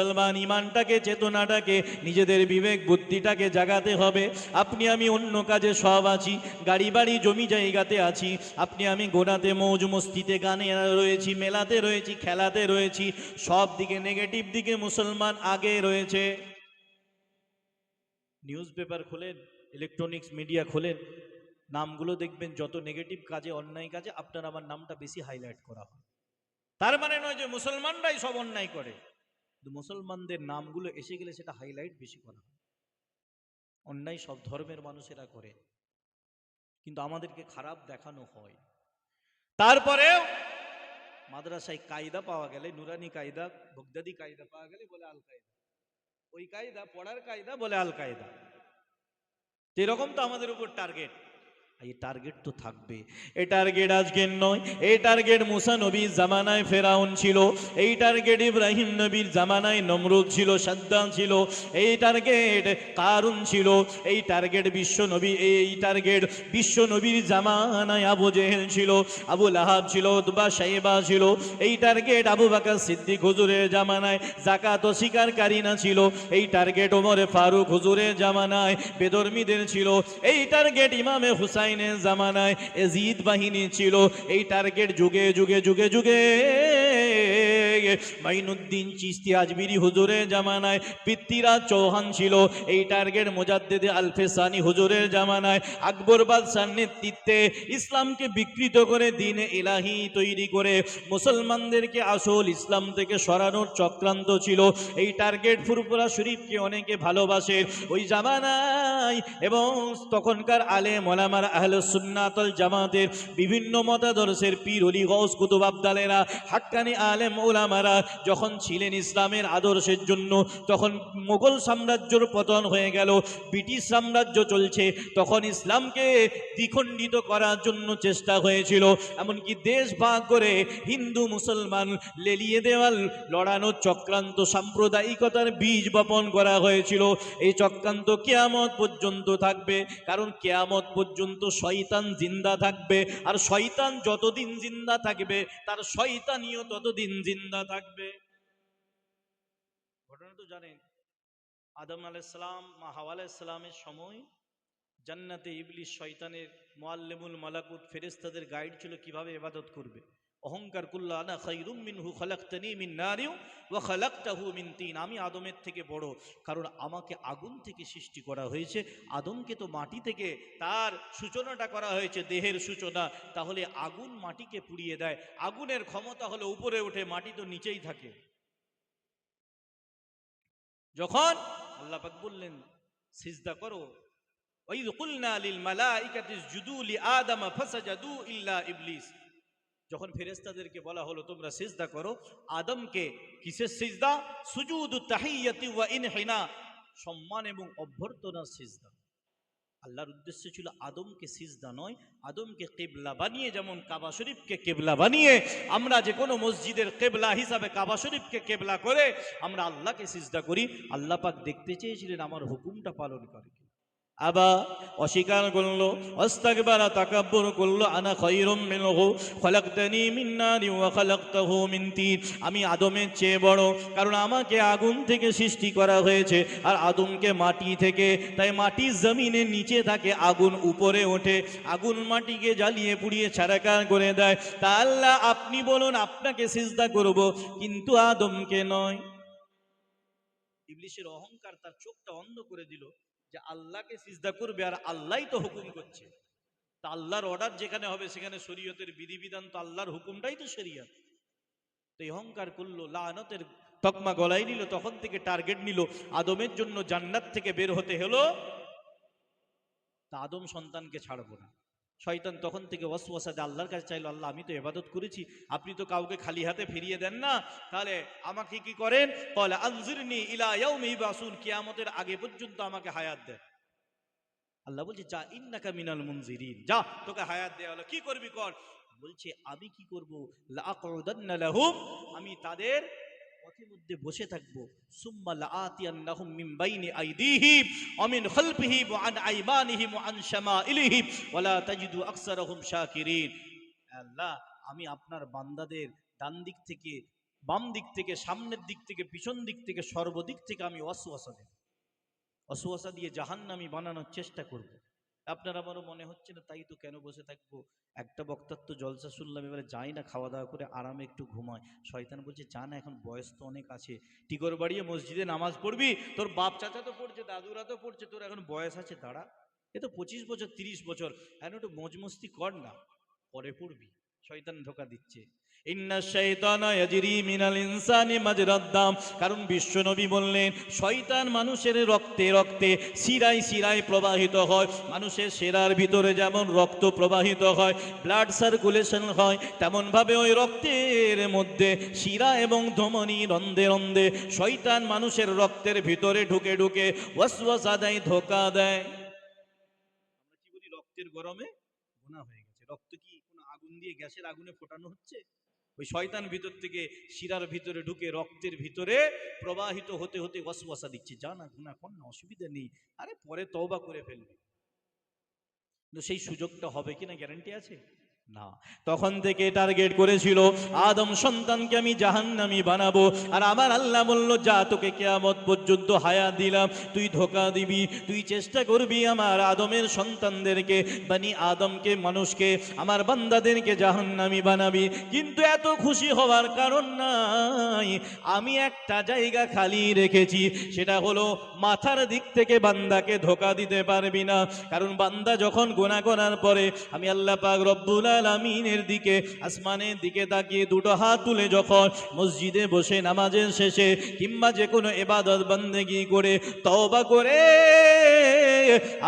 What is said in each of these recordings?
মুসলমান ইমানটাকে, চেতনাটাকে, নিজেদের বিবেক বুদ্ধিটাকে জাগাতে হবে। আপনি আমি অন্য কাজে সব আছি গাড়ি বাড়ি জমি জায়গাতে আছি। আপনি আমি গোড়াতে মৌজ মস্তিতে, গানে রয়েছি, মেলাতে রয়েছি, খেলাতে রয়েছি। সব দিকে নেগেটিভ দিকে মুসলমান আগে রয়েছে। নিউজ পেপার খোলেন ইলেকট্রনিক্স মিডিয়া খোলেন, নামগুলো দেখবেন, যত নেগেটিভ কাজে, অন্যায় কাজে, আপনার আমার নামটা বেশি হাইলাইট করা হয়। তার মানে নয় যে মুসলমানরাই সব অন্যায় করে। কিন্তু মুসলমানদের নামগুলো এসে গেলে সেটা হাইলাইট বেশি করা হয়। অন্যায় সব ধর্মের মানুষেরা করে, কিন্তু আমাদেরকে খারাপ দেখানো হয়। তারপরেও মাদ্রাসায় কায়দা পাওয়া গেলে, নুরানি কায়দা, বগদাদি কায়দা পাওয়া গেলে বলে আল কায়দা। ওই কায়দা পড়ার কায়দা বলে আল কায়দা। এরকম তো আমাদের উপর টার্গেট এই টার্গেট তো থাকবে এই টার্গেট আজকের নয় এই টার্গেট মুসা নবীর জামানায় ফেরাউন ছিল এই টার্গেট ইব্রাহিম নবীর জামানায় নমরুদ ছিল সাদ্দাম ছিল এই টার্গেট কারুন ছিল এই টার্গেট বিশ্ব নবী এই টার্গেট বিশ্ব নবীর জামানায় আবু জেহেল ছিল আবু লাহাব ছিল দুবা সাহেবা ছিল এই টার্গেট আবু বাকার সিদ্দিক হুজুরের জামানায় জাকাত স্বীকারী না ছিল এই টার্গেট ওমরে ফারুক হুজুরের জামানায় বেদর্মীদের ছিল এই টার্গেট ইমামে হুসাইনের জামানায় এজিদ বাহিনী ছিল। এই টার্গেট যুগে যুগে যুগে যুগে মাইনুদ্দিন চিস্তি আজমিরি হুজুরের জামানায় পৃথ্বীরাজ চৌহান ছিল। এই টার্গেট মোজাদ্দেদে আলফেসানি হুজুরের জামানায়। আকবর বাদশার নেতৃত্বে ইসলামকে বিকৃত করে, দিনে ইলাহি তৈরি করে মুসলমানদেরকে আসল ইসলাম থেকে সরানোর চক্রান্ত ছিল। এই টার্গেট ফুরপুরা শরীফকে অনেকে ভালোবাসে। ওই জামানায় এবং তখনকার আলে মোলামার আহলে সুন্নাতল জামাতের বিভিন্ন মতাদর্শের পীর, অলি গৌস কুতুব আবদালেরা, হাক্কানি আলেম ওলামারা যখন ছিলেন ইসলামের আদর্শের জন্য, তখন মোগল সাম্রাজ্যর পতন হয়ে গেল, ব্রিটিশ সাম্রাজ্য চলছে, তখন ইসলামকে দ্বিখণ্ডিত করার জন্য চেষ্টা হয়েছিল। এমনকি দেশ ভাগ করে হিন্দু, মুসলমান, লেলিয়ে দেওয়াল লড়ানোর চক্রান্ত, সাম্প্রদায়িকতার বীজ বপন করা হয়েছিল। এই চক্রান্ত কেয়ামত পর্যন্ত থাকবে, কারণ কেয়ামত পর্যন্ত শয়তান জিন্দা থাকবে, আর শয়তান যতদিন জিন্দা থাকবে, তার শয়তানিও ততদিন জিন্দা থাকবে। ঘটনা তো জানেন, আদম আলাইসালাম মা হাওয়া আলাইসালামের সময় জান্নাতে ইবলিশ শয়তানের মোয়াল্লেমুল মালাকুত ফেরেস্তাদের গাইড ছিল কীভাবে এবাদত করবে। অহংকার কুল্লা আনা খাইরুম মিনহু খালাক্তানি মিন নারিউ ওয়া খালাক্তাহু মিন তিন। আমি আদমের থেকে বড়, কারণ আমাকে আগুন থেকে সৃষ্টি করা হয়েছে, আদমকে তো মাটি থেকে তার সূচনাটা করা হয়েছে, দেহের সূচনা। তাহলে আগুন মাটিকে পুড়িয়ে দেয়, আগুনের ক্ষমতা হলো উপরে ওঠে মাটি তো নিচেই থাকে। যখন আল্লাহ পাক বললেন, সিজদা করো ওয়াইদ কুলনা লিল মালাইকাতি ইসজুদু লি আদম ফাসাজাদু ইল্লা ইবলিস। যখন ফেরেশতাদেরকে বলা হলো, তোমরা সিজদা করো, আদমকে, কিসের সিজদা? সুজুদ তাহিয়াতি ইনহিনা, সম্মান এবং অভ্যর্থনা সিজদা। আল্লাহর উদ্দেশ্য ছিল আদমকে সিজদা নয়, আদমকে কেবলা বানিয়ে, যেমন কাবা শরীফকে কেবলা বানিয়ে, আমরা যে কোনো মসজিদের কেবলা হিসাবে কাবা শরীফকে কেবলা করে, আমরা আল্লাহকে সিজদা করি। আল্লাহ পাক দেখতে চেয়েছিলেন, আমার হুকুমটা পালন করে কি। আবার অস্বীকার করল, অস্তাকবারা তাকাব্বুর করল, আনা খায়রুম মিনহু, খলাকতানি মিন নারি ওয়া খলাকতাহু মিন তিন। আমি আদমের চেয়ে বড়, কারণ আমাকে আগুন থেকে সৃষ্টি করা হয়েছে, আর আদমকে মাটি থেকে, তাই মাটির জমিনের নিচে থাকে আগুন উপরে ওঠে, আগুন মাটিকে জ্বালিয়ে পুড়িয়ে ছাড়াকার করে দেয়। তা আল্লাহ আপনি বলুন, আপনাকে সিজদা করব, কিন্তু আদমকে নয়। ইবলিশের অহংকার তার চোখটা অন্ধ করে দিল। যে আল্লাহকে সিজদা করবে আর আল্লাহ তো হুকুম করছে। তা আল্লাহর অর্ডার যেখানে হবে সেখানে শরীয়তের বিধিবিধান তো আল্লাহর হুকুমটাই তো শরিয়ত। তো এই অহংকার করল লানতের তকমা গলায় নিল, তখন থেকে টার্গেট নিল, আদমের জন্য জান্নাত থেকে বের হতে হলো। তা আদম সন্তানকে ছাড়বো না। শয়তান তখন থেকে ওয়াসওয়াসাতে আল্লাহর কাছে চাইলো, আল্লাহ, আমি তো এবাদত করেছি, আপনি তো কাউকে খালি হাতে ফিরিয়ে দেন না। তাহলে আমাকে কি করেন? বলে আনজিরনি ইলা ইয়াউমি বাসুন কিয়ামতের আগে পর্যন্ত আমাকে হায়াত দেন। আল্লাহ বলছে, যা, ইন্নাকা মিনাল মুনজিরিন। যা, তোকে হায়াত দেয়া হলো, কি করবি কর? বলছে, আমি কি করব? লাআকুদান্না লাহুম, আমি তাদের পথের মধ্যে বসে থাকব। আন আল্লাহ, আমি আপনার বান্দাদের ডান দিক থেকে, বাম দিক থেকে, সামনের দিক থেকে, পিছন দিক থেকে, সর্বদিক থেকে আমি অসুয়াশা দেব। অসুয়াশা দিয়ে জাহান্নামি বানানোর চেষ্টা করব। আপনার আমারও মনে হচ্ছে না, তাই তো কেন বসে থাকব? একটা বক্তার তো জলসা শুনলাম, এবারে যাই না, খাওয়া দাওয়া করে আরামে একটু ঘুমায়। শয়তান বলছে, যা না, এখন বয়স তো অনেক আছে। টিকর বাড়িয়ে মসজিদে নামাজ পড়বি? তোর বাপ চাচা তো পড়ছে, দাদুরা তো পড়ছে, তোর এখন বয়স আছে, দাঁড়া। এ তো পঁচিশ বছর, তিরিশ বছর। এখন একটু মজমস্তি কর না, পরে পড়বি। শয়তান ধোকা দিচ্ছে। কারণ বিশ্বনবী বললেন, শয়তান মানুষের রক্তে রক্তে শিরায় শিরায় প্রবাহিত হয়। মানুষের সেরার ভিতরে যেমন রক্ত প্রবাহিত হয় ব্লাড সার্কুলেশন হয়, তেমনভাবে ওই রক্তের মধ্যে শিরা এবং ধমনী রন্ধে রন্ধে শয়তান মানুষের রক্তের ভিতরে ঢুকে ঢুকে ওয়াসওয়াসা দেয়, ধোকা দেয়। রক্তের গরমে হয়ে গেছে। রক্ত কি কোনো আগুন দিয়ে গ্যাসের আগুনে ফোটানো হচ্ছে? ওই শয়তান ভিতর থেকে শিরার ভিতরে ঢুকে রক্তের ভিতরে প্রবাহিত হতে হতে ওয়াসওয়াসা দিচ্ছে। যা না গুণা কর, না অসুবিধা নেই। আরে পরে তওবা করে ফেলবে। সেই সুযোগটা হবে কিনা গ্যারান্টি আছে? না। তখন থেকে টার্গেট করেছিল, আদম সন্তানকে আমি জাহান্নামি বানাবো। আর আমার আল্লাহ বলল, যা তোকে কেয়ামত পর্যন্ত হায়া দিলাম, তুই ধোকা দিবি, তুই চেষ্টা করবি আমার আদমের সন্তানদেরকে, বানি আদমকে, মানুষকে, আমার বান্দাদেরকে জাহান্নামি বানাবি। কিন্তু এত খুশি হওয়ার কারণ নাই। আমি একটা জায়গা খালি রেখেছি, সেটা হলো মাথার দিক থেকে বান্দাকে ধোকা দিতে পারবি না। কারণ বান্দা যখন গোনা করার পরে, আমি আল্লাহ পাক রব্বুল আলামিনের দিকে, আসমানের দিকে তাকিয়ে দুটো হাত তুলে যখন মসজিদে বসে নামাজের শেষে কিংবা যে কোনো এবাদত বন্দেগি করে তওবা করে,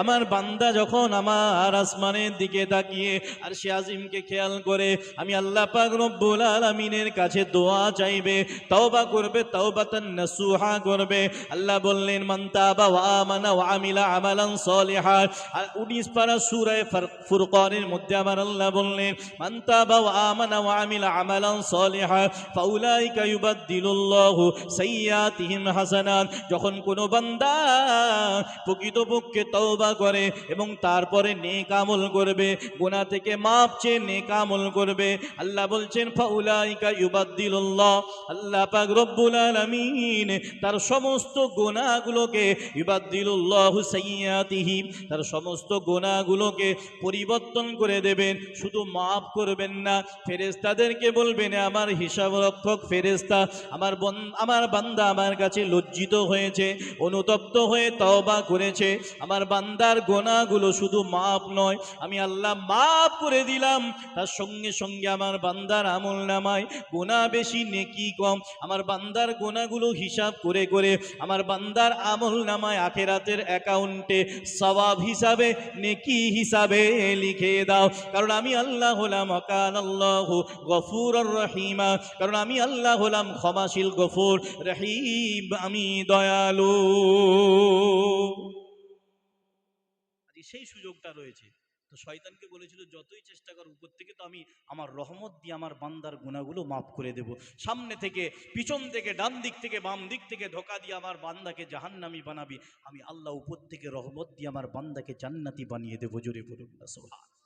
আমার বান্দা যখন আমার আসমানের দিকে তাকিয়ে আর সে আজিমকে খেয়াল করে, আমি আল্লাহ পাক রব্বুল আলামিনের কাছে দোয়া চাইবে, তওবা করবে, তওবাতান নাসুহা করবে। আল্লাহ বললেন, মান তাবা ওয়া আমানা ওয়া আমিলা আমালান সলিহা। আর 19 পারা সূরা ফুরকানের মধ্যে আমার আল্লাহ বললেন মান তাবা ওয়া আমানা ওয়া যখন কোনো বান্দা প্রকৃতপক্ষে তওবা করে এবং তারপরে নেক আমল করবে, গুনাহ থেকে মাপ চেয়ে নেক আমল করবে, আল্লাহ বলছেন, ফাউলাইকা ইউবাদদিলুল্লাহ। আল্লাহ পাক রব্বুল আলামিন তার সমস্ত গুনাহগুলোকে, ইউবাদদিলুল্লাহু সাইয়্যাতিহি তার সমস্ত গুনাহগুলোকে পরিবর্তন করে দেবেন। শুধু মাফ করবেন না। ফেরেশতাদেরকে বলবেন আমার হিসাব রক্ষক ফেরেশতা, আমার বন, আমার বান্দা আমার কাছে লজ্জিত হয়েছে, অনুতপ্ত হয়ে তওবা করেছে। আমার বান্দার গোনাগুলো শুধু মাপ নয়, আমি আল্লাহ মাপ করে দিলাম। তার সঙ্গে সঙ্গে আমার বান্দার আমল নামায় গোনা বেশি, নেকি কম। আমার বান্দার গোনাগুলো হিসাব করে করে আমার বান্দার আমল নামায় আখেরাতের অ্যাকাউন্টে সওয়াব হিসাবে, নেকি হিসাবে লিখে দাও। কারণ আমি আল্লাহ কারণ আমি আল্লাহ হলাম ক্ষমাশীল, গফুর, রহিম, আমি দয়ালু। সেই সুযোগটা রয়েছে। তো শয়তানকে বলেছিল, যতই চেষ্টা কর, উপর থেকে তো আমি আমার রহমত দিয়ে আমার বান্দার গুণাগুলো মাফ করে দেব। সামনে থেকে, পিছন থেকে, ডান দিক থেকে, বাম দিক থেকে ধোকা দিয়ে আমার বান্দাকে জাহান্নামি বানাবি। আমি আল্লাহ উপর থেকে রহমত দিয়ে আমার বান্দাকে জান্নাতি বানিয়ে দেবো। জোরে বলুন সোহা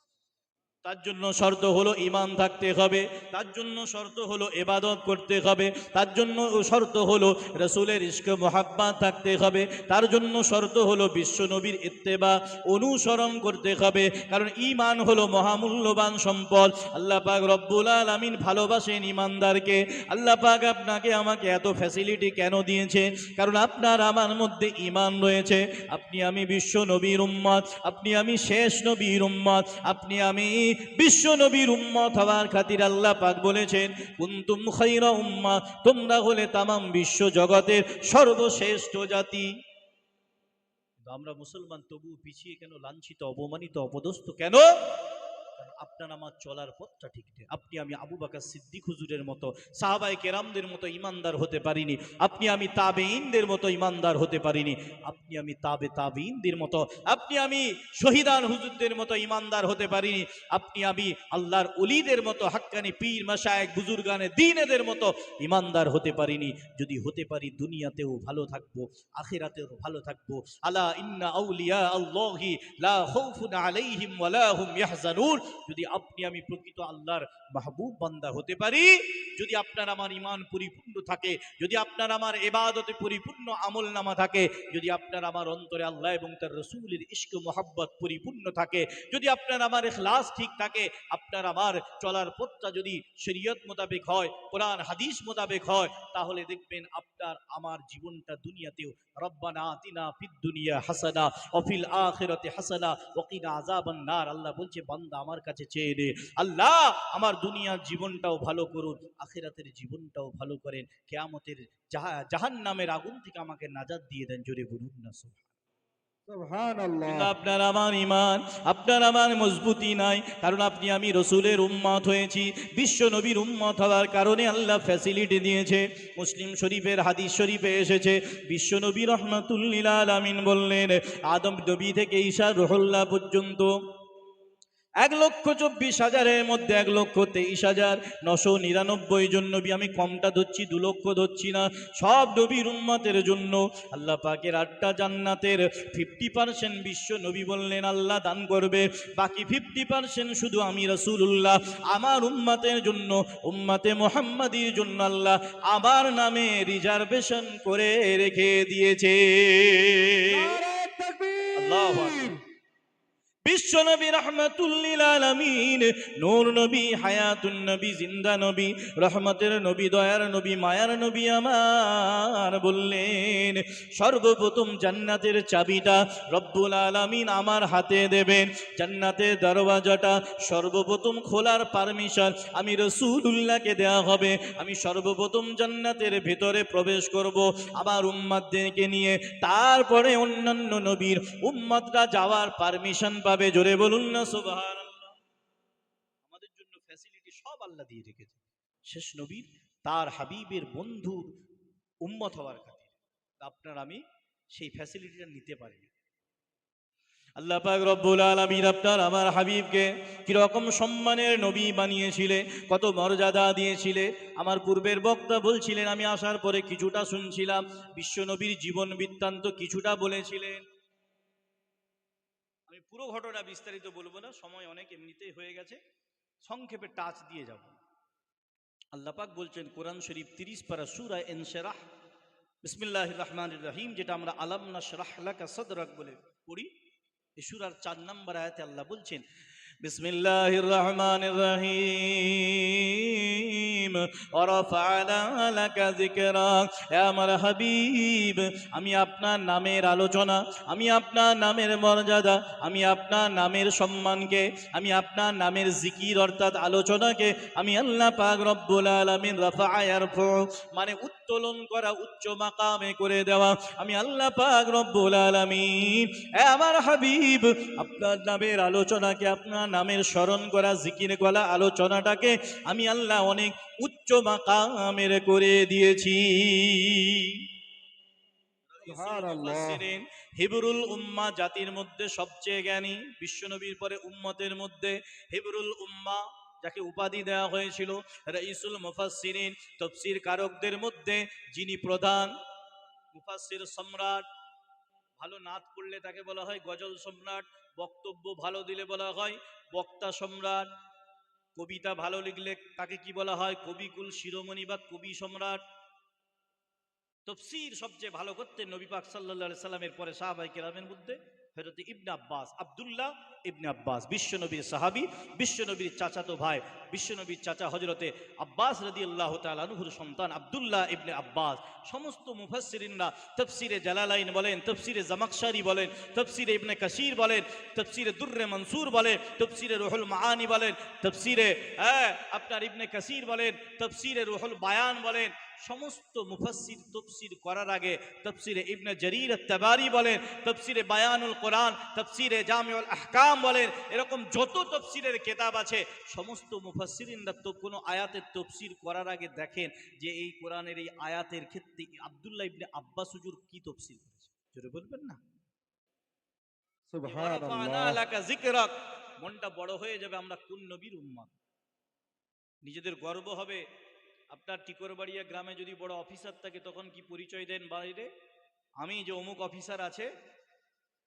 তার জন্য শর্ত হলো ইমান থাকতে হবে, তার জন্য শর্ত হলো এবাদত করতে হবে, তার জন্য শর্ত হলো রসুলের ইস্ক মোহাব্বা থাকতে হবে, তার জন্য শর্ত হলো বিশ্বনবীর ইত্তেবা, অনুসরণ করতে হবে, কারণ ইমান হলো মহামূল্যবান সম্পদ। আল্লাহ পাক রব্বুল আলামিন ভালোবাসেন ইমানদারকে আল্লাহ পাক আপনাকে আমাকে এত ফ্যাসিলিটি কেন দিয়েছে কারণ আপনার আমার মধ্যে ইমান রয়েছে। আপনি আমি বিশ্ব নবীর উম্মত, আপনি আমি শেষ নবীর উম্মত, আপনি আমি বিশ্ব নবীর উম্মত হওয়ার খাতির আল্লাহ পাক বলেছেন, কুন্তুম খাইরা উম্মা তোমরা হলে তামাম বিশ্ব জগতের সর্বশ্রেষ্ঠ জাতি। আমরা মুসলমান তবু পিছিয়ে কেন? লাঞ্ছিত, অপমানিত, অপদস্থ কেন? আপনার আমার চলার পথটা ঠিক নেই। আপনি আমি আবু বাকা সিদ্দিক হুজুরের মতো সাহাবাই কেরামদের মতো ইমানদার হতে পারিনি। আপনি আমি তাবে তাবেইনদের মতো ইমানদার হতে পারিনি। আপনি আমি তাবে তাবেইনদের মতো, আপনি আমি শহীদান হুজুরদের মতো ইমানদার হতে পারিনি। আপনি আমি আল্লাহর অলিদের মতো, হাক্কানি পীর মাসায়েক বুজুর্গানে, দিনেদের মতো ইমানদার হতে পারিনি। যদি হতে পারি, দুনিয়াতেও ভালো থাকব, আখিরাতেও ভালো থাকব। আলা ইন্না আউলিয়া আল্লাহি লা খাউফুন আলাইহিম ওয়ালা হুম ইয়াহজানুন। যদি আপনি আমি প্রকৃত আল্লাহর মাহবুব বান্দা হতে পারি, যদি আপনার আমার ইমান পরিপূর্ণ থাকে, যদি আপনার আমার এবাদতে পরিপূর্ণ আমল নামা থাকে, যদি আপনার আমার অন্তরে আল্লাহ এবং তার রসুলের ইস্ক মোহাব্বত পরিপূর্ণ থাকে, যদি আপনার আমার এখলাস ঠিক থাকে, আপনার আমার চলার পথটা যদি শরীয়ত মোতাবেক হয়, কোরআন, হাদিস মোতাবেক হয়, তাহলে দেখবেন আপনার আমার জীবনটা দুনিয়াতেও রব্বানা আতিনা ফিদ দুনিয়া হাসানা অফিল আখিরাতে হাসানা ওকিনা আযাবান নার। আল্লাহ বলছে, বান্দা আমার কাছে চেয়ে নে। আল্লাহ আমার দুনিয়ার জীবনটাও ভালো করুন আখিরাতের জীবনটাও ভালো করেন। কেয়ামতের জাহান নামের আগুন থেকে আমাকে নাজাদ দিয়ে দেন জোরে বলুন না সুবহানাল্লাহ। আপনার আমার ইমান আপনার আমার মজবুতি নাই কারণ আপনি আমি রসুলের উম্মত হয়েছি। বিশ্ব নবীর উম্মত হওয়ার কারণে আল্লাহ ফ্যাসিলিটি দিয়েছে। মুসলিম শরীফের হাদিস শরীফে এসেছে বিশ্ব নবী রহমতুল্লিল আলামিন বললেন আদম নবী থেকে ঈশা রহল্লা পর্যন্ত এক লক্ষ চব্বিশ হাজারের মধ্যে এক লক্ষ তেইশ হাজার। নশো নিরানব্বই জন নবী আমি কমটা ধরছি দু লক্ষ ধরছি না। সব নবীর উম্মতের জন্য আল্লাহ পাকের আটটা জান্নাতের ফিফটি পার্সেন্ট বিশ্ব নবী বললেন আল্লাহ দান করবে। বাকি ফিফটি পার্সেন্ট শুধু আমি রসুল্লাহ আমার উম্মাতের জন্য উম্মাতে মোহাম্মদীর জন্য আল্লাহ আমার নামে রিজার্ভেশন করে রেখে দিয়েছে। আল্লাহু। বিশ্ব নবী রহমতুল্লিল আলমিন, নূর নবী, হায়াতুন নবী, জিন্দা নবী, রহমতের নবী, দয়ার নবী, মায়ার নবী আমার বললেন, সর্বপ্রথম জান্নাতের চাবিটা রব্বুল আলামিন আমার হাতে দেবেন। জান্নাতের দরওয়াজাটা সর্বপ্রথম খোলার পারমিশন আমি রসুলুল্লাহকে দেওয়া হবে। আমি সর্বপ্রথম জান্নাতের ভেতরে প্রবেশ করব আমার উম্মাদদেরকে নিয়ে। তারপরে অন্যান্য নবীর উম্মাদরা যাওয়ার পারমিশন পাবে। জোরে বলুন না সুবহান আমাদের জন্য ফ্যাসিলিটি সব আল্লাহ দিয়ে রেখেছে। শেষ নবীর, তার হাবিবের বন্ধুর উম্মত হওয়ার খাতির। আপনার আমি সেই ফ্যাসিলিটিটা নিতে পারি। আল্লাহ পাক রব্বুল আলামিন আপনার আমার হাবিবকে কীরকম সম্মানের নবী বানিয়েছিলে, কত মর্যাদা দিয়েছিলে। আমার পূর্বের বক্তা বলছিলেন, আমি আসার পরে কিছুটা শুনছিলাম, বিশ্ব নবীর জীবন বৃত্তান্ত কিছুটা বলেছিলেন। পুরো ঘটনা বিস্তারিত বলব না, সময় অনেক, এমনিতেই হয়ে গেছে। সংক্ষেপে টাচ দিয়ে যাব। আল্লাহ পাক বলছেন, কোরআন শরীফ তিরিশ পারা সুরা এনশেরাহ বিসমিল্লাহ রহমান রহিম, যেটা আমরা আলাম না লাকা সদরাক বলে পড়ি। এই সুরার চার নম্বর আয়াতে আল্লাহ বলছেন বিসমিল্লাহির রহমানির রহিম। আমার হাবিব, আমি আপনার নামের আলোচনা, আমি আপনার নামের মর্যাদা, আমি আপনার নামের সম্মানকে, আমি আপনার নামের জিকির অর্থাৎ আলোচনাকে, আমি আল্লাহ পাক রব্বুল আলামিন রাফা'a ইয়ারফু মানে উত্তোলন করা উচ্চ মাকামে করে দেওয়া, আমি আল্লাহ পাক রব্বুল আলামিন। আমার হাবিব, আপনার নামের আলোচনাকে, আপনার নামের স্মরণ করা জিকির করা আলোচনাটাকে আমি আল্লাহ অনেক উচ্চ মাকামের করে দিয়েছি। হিবরুল উম্মা জাতির মধ্যে সবচেয়ে জ্ঞানী বিশ্বনবীর পরে উম্মতের মধ্যে হিবরুল উম্মা যাকে উপাধি দেওয়া হয়েছিল রাইসুল মুফাসসিরিন তফসির কারকদের মধ্যে যিনি প্রধান মুফাসসির সম্রাট ভালো নাত পড়লে তাকে বলা হয় গজল সম্রাট বক্তব্য ভালো দিলে বলা হয়, বক্তা সম্রাট, কবিতা ভালো লিখলে তাকে কি বলা হয়, কবিকুল শিরোমণি বা কবি সম্রাট। তফসির সবচেয়ে ভালো করতে নবী পাক সাল্লা সাল্লামের পরে সাহাবাই কেরামের মধ্যে ফেরত ইবনা আব্বাস আব্দুল্লাহ ইবনে আব্বাস, বিশ্বনবীর সাহাবি, বিশ্বনবীর চাচাতো ভাই, বিশ্বনবীর চাচা হজরতে আব্বাস রাদিয়াল্লাহু তাআলা আনহুর সন্তান আবদুল্লাহ ইবনে আব্বাস। সমস্ত মুফাসসিরিনরা তফসিরে জালালাইন বলেন, তফসিরে জামাকশারি বলেন, তফসিরে ইবনে কাসির বলেন, তফসিরে দুর্রে মনসুর বলেন, তফসিরে রুহুল মাহানি বলেন, তফসিরে হ্যাঁ আপনার ইবনে কাসির বলেন, তফসিরে রুহুল বায়ান বলেন, সমস্ত মুফাসসির তফসির করার আগে তফসিরে ইবনে জরির তাবারি বলেন, তফসিরে বায়ানুল কোরআন, তফসিরে জামিউল আহকাম বলেন এরকম যত তফসিরের কেতাব আছে সমস্ত মুফাসসিরিনরা তো কোনো আয়াতের তফসির করার আগে দেখেন যে এই কোরআনের এই আয়াতের ক্ষেত্রে আব্দুল্লাহ ইবনে আব্বাস হুজুর কি তফসির করেছে। জোরে বলবেন না। মনটা বড় হয়ে যাবে আমরা কোন নবীর উম্মত? নিজেদের গর্ব হবে। আপনার টিকরবাড়িয়া গ্রামে যদি বড় অফিসার থাকে তখন কি পরিচয় দেন বাইরে? আমি যে অমুক অফিসার আছে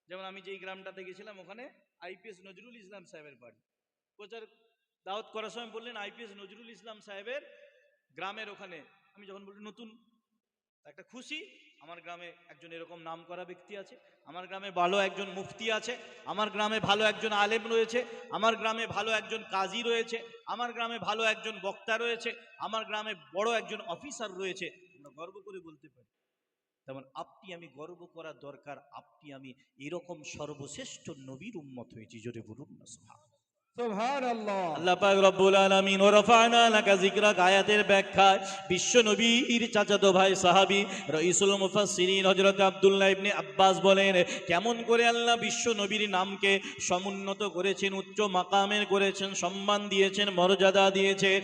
যেমন আমি যেই গ্রামটাতে গেছিলাম, ওখানে আইপিএস নজরুল ইসলাম সাহেবের বাড়ি। প্রচার, দাওয়াত করার সময় বললেন আইপিএস নজরুল ইসলাম সাহেবের গ্রামের ওখানে। আমি যখন বলি নতুন, একটা খুশি, আমার গ্রামে একজন এরকম নাম করা ব্যক্তি আছে, আমার গ্রামে ভালো একজন মুফতি আছে, আমার গ্রামে ভালো একজন আলেম রয়েছে, আমার গ্রামে ভালো একজন কাজী রয়েছে, আমার গ্রামে ভালো একজন বক্তা রয়েছে, আমার গ্রামে বড় একজন অফিসার রয়েছে। আমরা গর্ব করে বলতে পারি। তেমন আপনি আমি গর্ব করার দরকার, আপনি আমি এরকম সর্বশ্রেষ্ঠ নবীর উন্মত হয়েছি। জোরে বলুন না সুবহান ব্যাখ্যায় চাচাতো ভাই সাহাবী ইবনে আব্বাস বলেন, কেমন করে আল্লাহ বিশ্ব নবীর নামকে সমুন্নত করেছেন, উচ্চ মাকামের করেছেন, সম্মান দিয়েছেন, মর্যাদা দিয়েছে?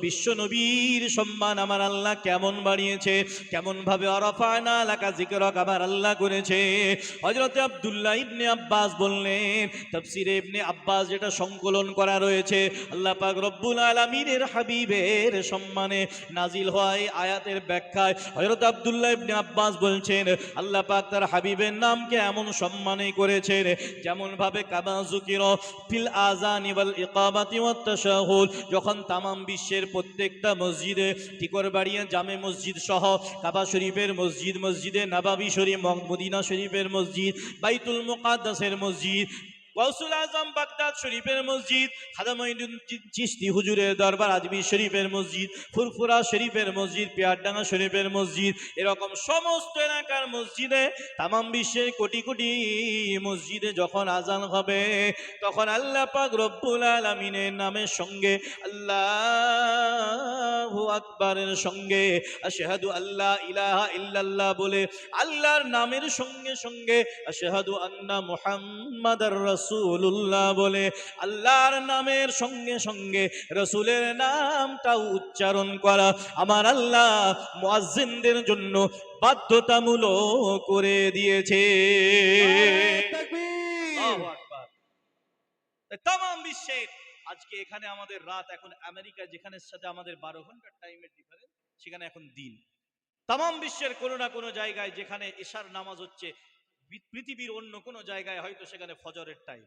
বিশ্ব নবীর সম্মান আমার আল্লাহ কেমন বাড়িয়েছে? কেমন ভাবে আমার আল্লাহ করেছে? হযরত আব্দুল্লাহ ইবনে আব্বাস বললেন, তাফসিরে ইবনে আব্বাস যেটা সংকলন করা রয়েছে, আল্লাহ পাক রব্বুল আলামিনের হাবিবের সম্মানে নাজিল এই আয়াতের ব্যাখ্যায়। হযরত আব্দুল্লাহ ইবনে আব্বাস বলছেন, আল্লাহ পাক তার হাবিবের নামকে এমন সম্মানে করেছেন যেমন ভাবে কামা যুকির ফিল আযানি ওয়াল ইকামাতি ওয়াত তাশাহুদ, যখন তামাম বিশ্বের প্রত্যেকটা মসজিদে টিকর বাড়িয়া জামে মসজিদ সহ কাবা শরীফের মসজিদ, মসজিদে নাবাবি শরীফ মদিনা শরীফের মসজিদ বাইতুল মুকাদ্দাসের মসজিদ গৌসুল আজম বাগদাদ শরীফের মসজিদ খাদামাইনুদ্দিন চিশতি হুজুরের দরবার আজমির শরীফের মসজিদ, ফুরফুরা শরীফের মসজিদ, পিয়ারডাঙ্গা শরীফের মসজিদ, এরকম সমস্ত এলাকার মসজিদে, তামাম বিশ্বের কোটি কোটি মসজিদে যখন আজান হবে, তখন আল্লাহ পাক রব্বুল আলামিনের নামের সঙ্গে, আল্লাহু আকবারের সঙ্গে, আশহাদু আল্লাহ ইলাহা ইল্লাল্লাহ বলে, আল্লাহর নামের সঙ্গে সঙ্গে, আশহাদু আন্না মুহাম্মাদার রাসূলুল্লাহ বলে আল্লাহর নামের সঙ্গে সঙ্গে রসুলের নামটা উচ্চারণ করা। আমার আল্লাহ মুয়াজ্জিনদের জন্য বাধ্যতামূলক করে দিয়েছে। তামাম বিশ্বের আজকে এখানে আমাদের রাত এখন আমেরিকা যেখানে সাথে আমাদের বারো ঘণ্টার টাইমের ডিফারেন্স সেখানে এখন দিন। তামাম বিশ্বের কোনো না কোনো জায়গায় যেখানে এশার নামাজ হচ্ছে পৃথিবীর অন্য কোনো জায়গায় হয়তো সেখানে ফজরের টাইম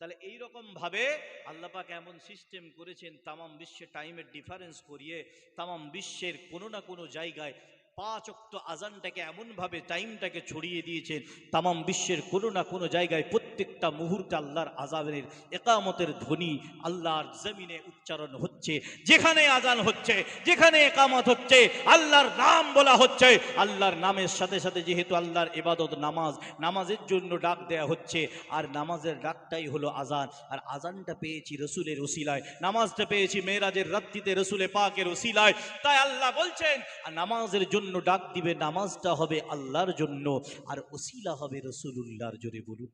তাহলে এই রকম ভাবে আল্লাহ পাক এমন সিস্টেম করেছেন, তামাম বিশ্বে টাইমের ডিফারেন্স করিয়ে, তামাম বিশ্বের কোনো না কোনো জায়গায় পাঁচ অক্ত আজানটাকে এমনভাবে টাইমটাকে ছড়িয়ে দিয়েছেন, তামাম বিশ্বের কোনো না কোনো জায়গায় প্রত্যেকটা মুহূর্তে আল্লাহর আজানের একামতের ধ্বনি আল্লাহর জমিনে উচ্চারণ হচ্ছে। যেখানে আজান হচ্ছে, যেখানে একামত হচ্ছে, আল্লাহর নাম বলা হচ্ছে। আল্লাহর নামের সাথে সাথে যেহেতু আল্লাহর এবাদত নামাজ, নামাজের জন্য ডাক দেয়া হচ্ছে, আর নামাজের ডাকটাই হলো আজান। আর আজানটা পেয়েছি রসুলের ওসিলায়, নামাজটা পেয়েছি মেয়েরাজের রাত্রিতে রসুলে পাকের ওসিলায়। তাই আল্লাহ বলছেন, আর নামাজের জন্য ডাক দিবে নামাজটা হবে আল্লাহর জন্য আর ওসিলা হবে রসুলুল্লাহর জোরে বলুন